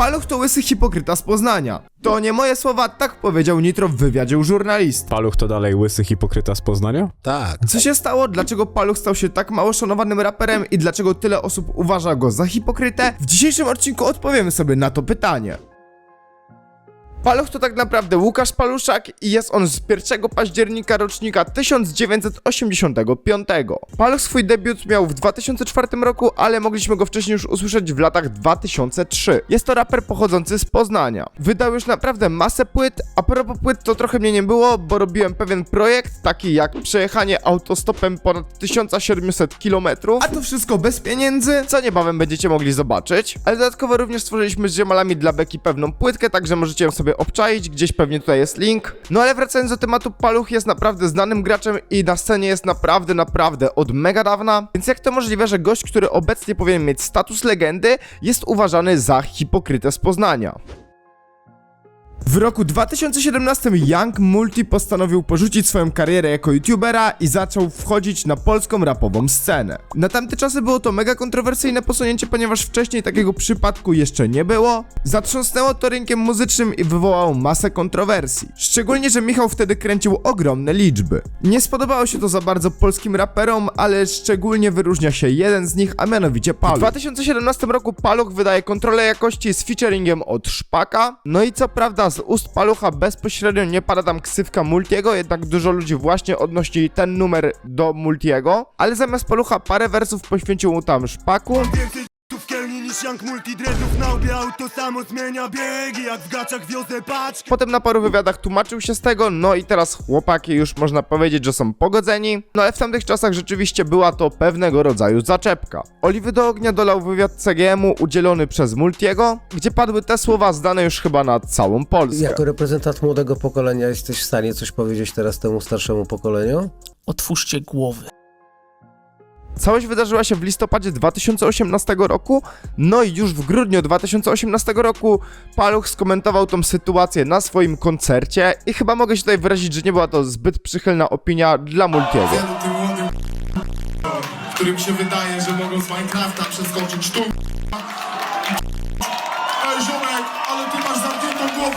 Paluch to łysy hipokryta z Poznania. To nie moje słowa, tak powiedział Nitro w wywiadzie u żurnalist. Paluch to dalej łysy hipokryta z Poznania? Tak. Co się stało? Dlaczego Paluch stał się tak mało szanowanym raperem i dlaczego tyle osób uważa go za hipokrytę? W dzisiejszym odcinku odpowiemy sobie na to pytanie. Paluch to tak naprawdę Łukasz Paluszak i jest on z 1 października rocznika 1985. Paluch swój debiut miał w 2004 roku, ale mogliśmy go wcześniej już usłyszeć w latach 2003. Jest to raper pochodzący z Poznania. Wydał już naprawdę masę płyt, a propos płyt to trochę mnie nie było, bo robiłem pewien projekt, taki jak przejechanie autostopem ponad 1700 km, a to wszystko bez pieniędzy, co niebawem będziecie mogli zobaczyć. Ale dodatkowo również stworzyliśmy z ziomalami dla Beki pewną płytkę, także możecie ją sobie obczaić, gdzieś pewnie tutaj jest link. No ale wracając do tematu, Paluch jest naprawdę znanym graczem i na scenie jest naprawdę, naprawdę od mega dawna, więc jak to możliwe, że gość, który obecnie powinien mieć status legendy, jest uważany za hipokrytę z Poznania. W roku 2017 Young Multi postanowił porzucić swoją karierę jako youtubera i zaczął wchodzić na polską rapową scenę. Na tamte czasy było to mega kontrowersyjne posunięcie, ponieważ wcześniej takiego przypadku jeszcze nie było. Zatrząsnęło to rynkiem muzycznym i wywołało masę kontrowersji. Szczególnie, że Michał wtedy kręcił ogromne liczby. Nie spodobało się to za bardzo polskim raperom, ale szczególnie wyróżnia się jeden z nich, a mianowicie Paluch. W 2017 roku Paluch wydaje kontrolę jakości z featuringiem od Szpaka. No i co prawda z ust Palucha bezpośrednio nie pada tam ksywka Multiego, jednak dużo ludzi właśnie odnosi ten numer do Multiego, ale zamiast Palucha parę wersów poświęcił mu tam Szpaku. Więcej tu w kielni niż Young Multidreadów na łbie Auto samo zmienia biegi Jak w gaciach wiozę paczki Potem na paru wywiadach tłumaczył się z tego, no i teraz chłopaki już można powiedzieć, że są pogodzeni. No ale w tamtych czasach rzeczywiście była to pewnego rodzaju zaczepka. Oliwy do ognia dolał wywiad CGM-u udzielony przez Multiego, gdzie padły te słowa zdane już chyba na całą Polskę. Jako reprezentant młodego pokolenia jesteś w stanie coś powiedzieć teraz temu starszemu pokoleniu? Otwórzcie głowy. Całość wydarzyła się w listopadzie 2018 roku, no i już w grudniu 2018 roku Paluch skomentował tą sytuację na swoim koncercie i chyba mogę się tutaj wyrazić, że nie była to zbyt przychylna opinia dla Multiego. którym się wydaje, że mogą z Minecrafta przeskoczyć tu.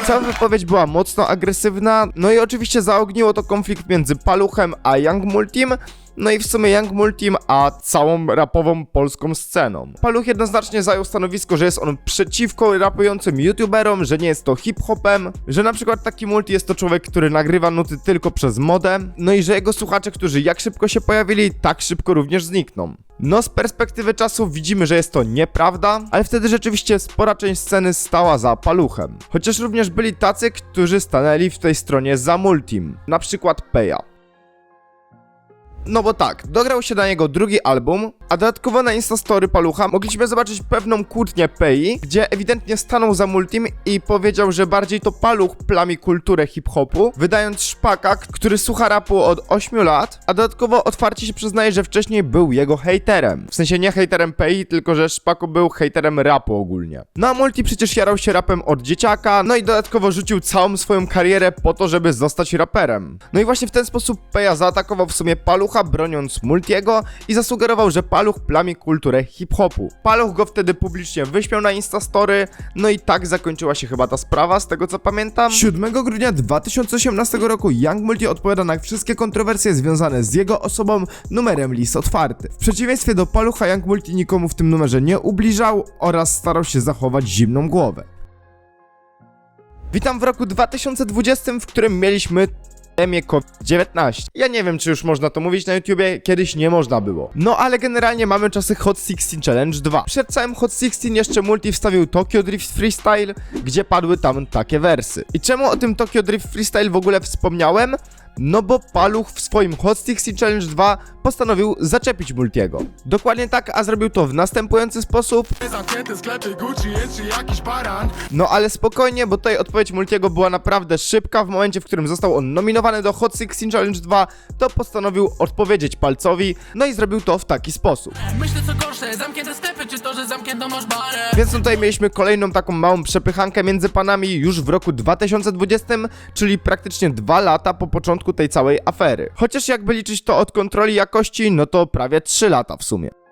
Cała wypowiedź była mocno agresywna, no i oczywiście zaogniło to konflikt między Paluchem a Young Multim, no i w sumie Young Multim a całą rapową polską sceną. Paluch jednoznacznie zajął stanowisko, że jest on przeciwko rapującym youtuberom, że nie jest to hip-hopem, że na przykład taki Multi jest to człowiek, który nagrywa nuty tylko przez modę, no i że jego słuchacze, którzy jak szybko się pojawili, tak szybko również znikną. No z perspektywy czasu widzimy, że jest to nieprawda, ale wtedy rzeczywiście spora część sceny stała za paluchem. Chociaż również byli tacy, którzy stanęli w tej stronie za Multim, na przykład Peja. No bo tak, dograł się na niego drugi album, a dodatkowo na Instastory Palucha mogliśmy zobaczyć pewną kłótnię Pei, gdzie ewidentnie stanął za Multim i powiedział, że bardziej to Paluch plami kulturę hip-hopu, wydając szpaka, który słucha rapu od 8 lat, a dodatkowo otwarcie się przyznaje, że wcześniej był jego hejterem. W sensie nie hejterem Pei, tylko że Szpaku był hejterem rapu ogólnie. No a Multi przecież jarał się rapem od dzieciaka, no i dodatkowo rzucił całą swoją karierę po to, żeby zostać raperem. No i właśnie w ten sposób Peja zaatakował w sumie Palucha, broniąc Multiego i zasugerował, że Paluch plami kulturę hip-hopu. Paluch go wtedy publicznie wyśmiał na Instastory, no i tak zakończyła się chyba ta sprawa, z tego co pamiętam. 7 grudnia 2018 roku Young Multi odpowiada na wszystkie kontrowersje związane z jego osobą numerem list otwarty. W przeciwieństwie do Palucha Young Multi nikomu w tym numerze nie ubliżał oraz starał się zachować zimną głowę. Witam w roku 2020, w którym mieliśmy epidemię COVID-19. Ja nie wiem, czy już można to mówić na YouTubie, kiedyś nie można było. No ale generalnie mamy czasy Hot 16 Challenge 2. Przed całym Hot 16 jeszcze Multi wstawił Tokyo Drift Freestyle, gdzie padły tam takie wersy. I czemu o tym Tokyo Drift Freestyle w ogóle wspomniałem? No bo Paluch w swoim Hot 16 Challenge 2 postanowił zaczepić Multiego. Dokładnie tak, a zrobił to w następujący sposób. No ale spokojnie, bo tutaj odpowiedź Multiego była naprawdę szybka. W momencie, w którym został on nominowany do Hot 16 Challenge 2, to postanowił odpowiedzieć palcowi, no i zrobił to w taki sposób. Myślę co gorsze, zamknięte sklepy, czy to, że zamknięto masz barę? Więc tutaj mieliśmy kolejną taką małą przepychankę między panami już w roku 2020, czyli praktycznie dwa lata po początku tej całej afery. Chociaż jakby liczyć to od kontroli jakości, no to prawie 3 lata w sumie.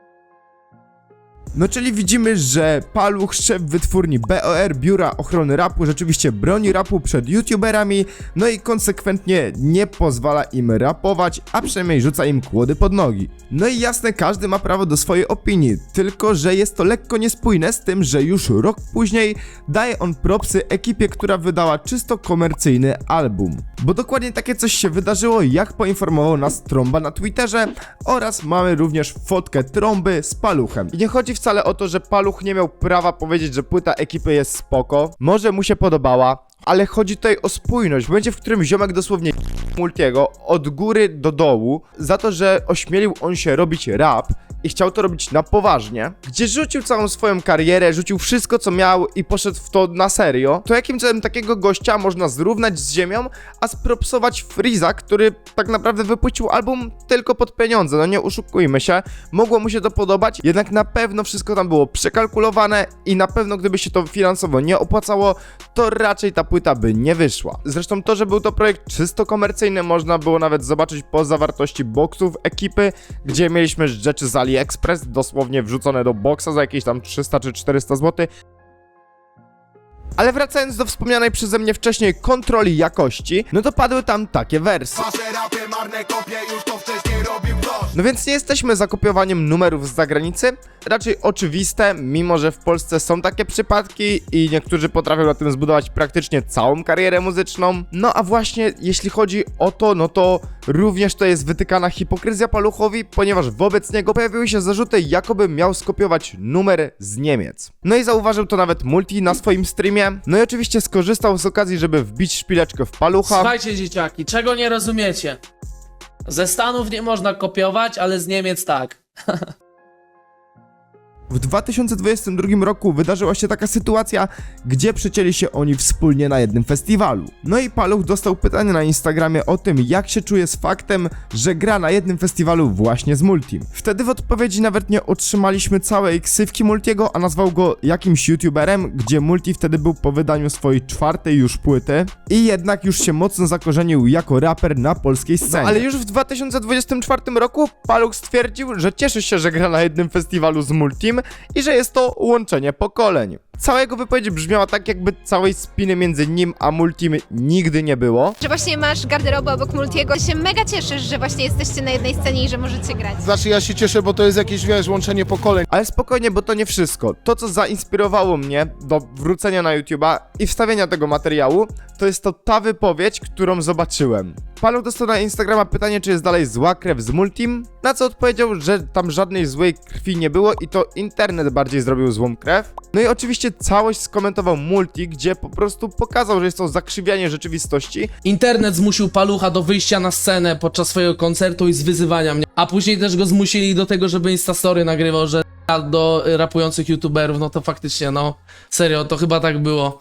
No czyli widzimy, że Paluch, szef wytwórni BOR, Biura Ochrony Rapu, rzeczywiście broni rapu przed youtuberami, no i konsekwentnie nie pozwala im rapować, a przynajmniej rzuca im kłody pod nogi. No i jasne, każdy ma prawo do swojej opinii, tylko że jest to lekko niespójne z tym, że już rok później daje on propsy ekipie, która wydała czysto komercyjny album. Bo dokładnie takie coś się wydarzyło, jak poinformował nas Tromba na Twitterze oraz mamy również fotkę Tromby z Paluchem. I nie chodzi wcale o to, że Paluch nie miał prawa powiedzieć, że płyta ekipy jest spoko, może mu się podobała, ale chodzi tutaj o spójność. W momencie, w którym ziomek dosłownie Multiego od góry do dołu za to, że ośmielił on się robić rap i chciał to robić na poważnie, gdzie rzucił całą swoją karierę, rzucił wszystko co miał i poszedł w to na serio, to jakim cudem takiego gościa można zrównać z ziemią, a spropsować Freeza, który tak naprawdę wypuścił album tylko pod pieniądze, no nie oszukujmy się, mogło mu się to podobać, jednak na pewno wszystko tam było przekalkulowane i na pewno gdyby się to finansowo nie opłacało, to raczej ta płyta by nie wyszła. Zresztą to, że był to projekt czysto komercyjny, można było nawet zobaczyć po zawartości boksów ekipy, gdzie mieliśmy rzeczy z AliExpress, dosłownie wrzucone do boksa za jakieś tam 300 czy 400 zł. Ale wracając do wspomnianej przeze mnie wcześniej kontroli jakości, no to padły tam takie wersy. Wasze marne kopie, już to wcześniej ktoś No więc nie jesteśmy zakopiowaniem numerów z zagranicy, raczej oczywiste, mimo że w Polsce są takie przypadki i niektórzy potrafią na tym zbudować praktycznie całą karierę muzyczną. No a właśnie jeśli chodzi o to, no to również to jest wytykana hipokryzja Paluchowi, ponieważ wobec niego pojawiły się zarzuty, jakoby miał skopiować numer z Niemiec. No i zauważył to nawet Multi na swoim streamie, no i oczywiście skorzystał z okazji, żeby wbić szpileczkę w Palucha. Słuchajcie dzieciaki, czego nie rozumiecie? Ze Stanów nie można kopiować, ale z Niemiec tak. W 2022 roku wydarzyła się taka sytuacja, gdzie przecięli się oni wspólnie na jednym festiwalu. No i Paluch dostał pytanie na Instagramie o tym, jak się czuje z faktem, że gra na jednym festiwalu właśnie z Multim. Wtedy w odpowiedzi nawet nie otrzymaliśmy całej ksywki Multiego, a nazwał go jakimś youtuberem, gdzie Multi wtedy był po wydaniu swojej czwartej już płyty i jednak już się mocno zakorzenił jako raper na polskiej scenie. No, ale już w 2024 roku Paluch stwierdził, że cieszy się, że gra na jednym festiwalu z Multim i że jest to łączenie pokoleń. Cała jego wypowiedź brzmiała tak, jakby całej spiny między nim a Multim nigdy nie było. że właśnie masz garderobę obok Multiego. Się mega cieszysz, że właśnie jesteście na jednej scenie i że możecie grać. Znaczy ja się cieszę, bo to jest jakieś, wiesz, łączenie pokoleń. Ale spokojnie, bo to nie wszystko. To, co zainspirowało mnie do wrócenia na YouTube'a i wstawienia tego materiału, to jest to ta wypowiedź, którą zobaczyłem. Paluch dostał na Instagrama pytanie, czy jest dalej zła krew z Multim, na co odpowiedział, że tam żadnej złej krwi nie było i to internet bardziej zrobił złą krew. No i oczywiście całość skomentował Multi, gdzie po prostu pokazał, że jest to zakrzywianie rzeczywistości Internet zmusił Palucha do wyjścia na scenę podczas swojego koncertu i z wyzywania mnie. A później też go zmusili do tego, żeby Instastory nagrywał, że do rapujących youtuberów, no to faktycznie, no serio, to chyba tak było.